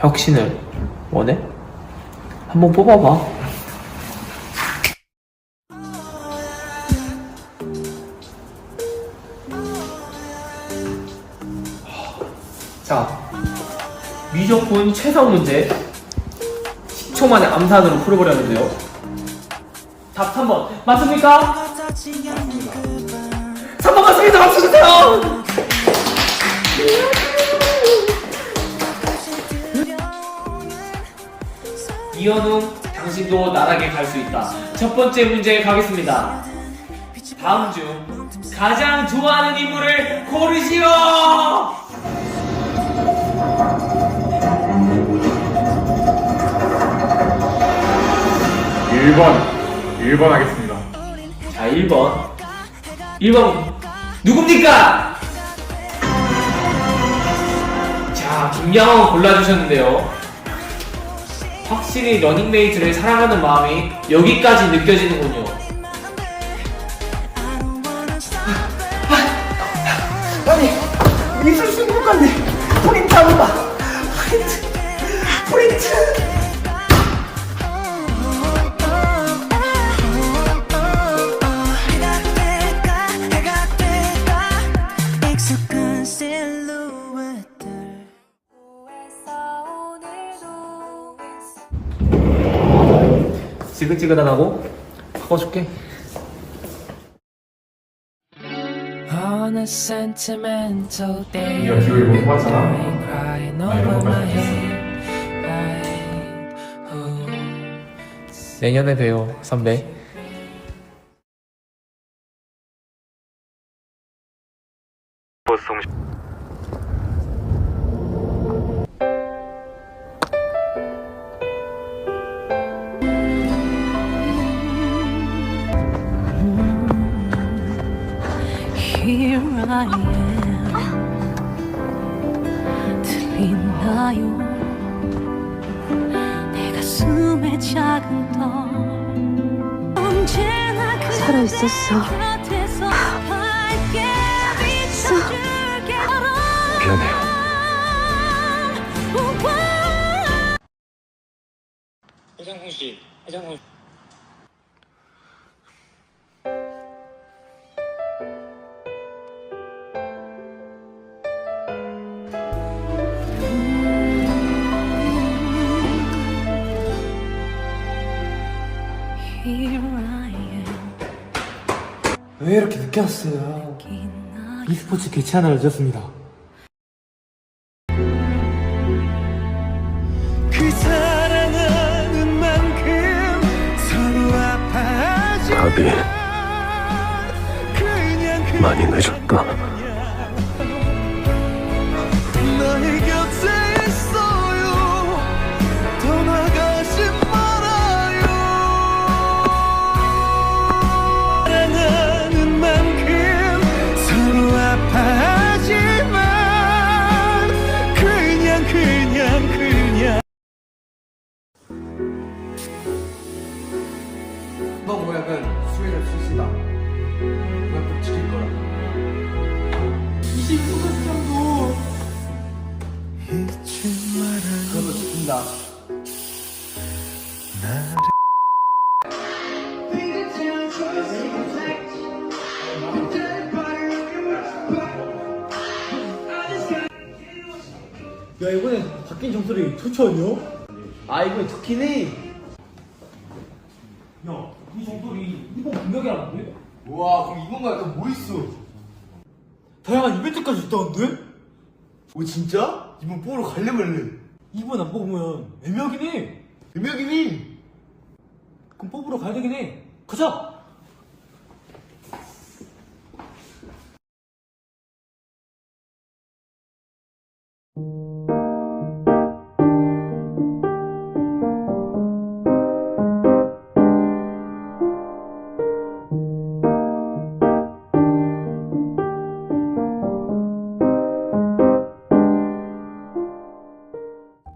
혁신을 원해? 한번 뽑아봐. 자, 미적분 최성 문제 10초 만에 암산으로 풀어보려는데요. 답 3번 맞습니까? 3번 맞습니다. 맞춰주세요. 이현웅, 당신도 나락에 갈 수 있다. 첫 번째 문제 가겠습니다. 다음 중 가장 좋아하는 인물을 고르시오. 1번 1번 하겠습니다 자, 1번. 1번 누굽니까? 자, 김양원 골라주셨는데요. 확실히 러닝메이트를 사랑하는 마음이 여기까지 느껴지는군요. 아니 미술 승부관님 프린트 한다 프린트 프린트 지긋지긋하다고? 바꿔줄게. On a sentimental day, 네가 기호를 못 봤잖아 나 이런 over 거 my 말했어. head. I, oh. 내년에 봬요, 선배. Here I am 들리나요? 내 가슴에 작은 떨 언제나 그 살아있었어. 비춰줄게. 미안해요. 해장국 씨, 해장국. 왜 이렇게 늦게 왔어요? e스포츠 개최 하나 늦었습니다. 그 사랑하는 만큼 서로 아파하지 답이 그냥 많이 늦었다. 야 이번에 바뀐 점수리 좋지 않냐? 아 이번에 좋긴 해 야, 이 점수리 이번 공격이라는데? 와 그럼 이번 가에 또뭐 있어? 다양한 이벤트까지 있다는데? 오 진짜? 이번 뽑으러 갈래 말래? 이번 안 뽑으면 애매하긴 해 몇명이니? 그럼 뽑으러 가야 되긴 해 가자